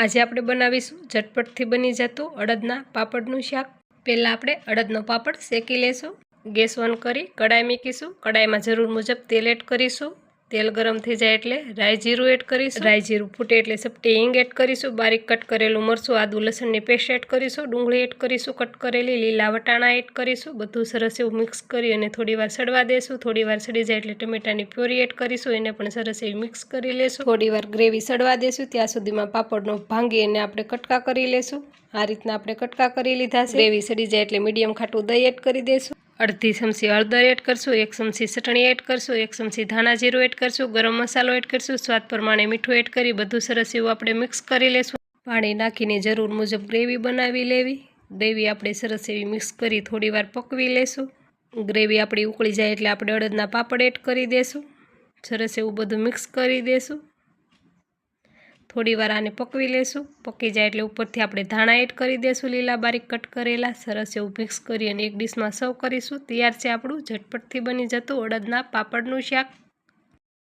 આજે આપણે બનાવીશું ઝટપટથી બની જતું અડદના પાપડનું શાક. પહેલાં આપણે અડદનો પાપડ શેકી લેશું. ગેસ ઓન કરી કડાઈ મૂકીશું. કડાઈમાં જરૂર મુજબ તેલ એડ કરીશું. તેલ ગરમ થઈ જાય એટલે રાઈ જીરું એડ કરીશું. રાઈ જીરું ફૂટે એટલે સપટી હિંગ એડ કરીશું, બારીક કટ કરેલું મરચું, આદુ, લસણની પેસ્ટ એડ કરીશું, ડુંગળી એડ કરીશું, કટ કરેલી લીલા વટાણા એડ કરીશું, બધું સરસ એવું મિક્સ કરી અને થોડી વાર સડવા દેશું. થોડી વાર સડી જાય એટલે ટમેટાની પ્યોરી એડ કરીશું, એને પણ સરસ એવી મિક્સ કરી લેશું. થોડી વાર ગ્રેવી સડવા દેશું, ત્યાં સુધીમાં પાપડનો ભાંગી એને આપણે કટકા કરી લેશું. આ રીતના આપણે કટકા કરી લીધા છે. ગ્રેવી સડી જાય એટલે મીડિયમ ખાટું દહીં એડ કરી દેશું. અડધી ચમચી હળદર એડ કરશું, એક ચમચી ચટણી એડ કરશું, એક ચમચી ધાણા જીરું એડ કરશું, ગરમ મસાલો એડ કરશું, સ્વાદ પ્રમાણે મીઠું એડ કરી બધું સરસ એવું આપણે મિક્સ કરી લેશું. પાણી નાખીને જરૂર મુજબ ગ્રેવી બનાવી લેવી. ગ્રેવી આપણે સરસ એવી મિક્સ કરી થોડી વાર પકવી લેશું. ગ્રેવી આપણી ઉકળી જાય એટલે આપણે અડદના પાપડ એડ કરી દેશું. સરસ એવું બધું મિક્સ કરી દેશું. થોડી વાર આને પકવી લેશું. પકી જાય એટલે ઉપરથી આપણે ધાણા એડ કરી દેશું લીલા બારીક કટ કરેલા. સરસ એવું મિક્સ કરી અને એક ડીશમાં સર્વ કરીશું. તૈયાર છે આપણું. ઝટપટથી બની જતું અડદના પાપડનું શાક.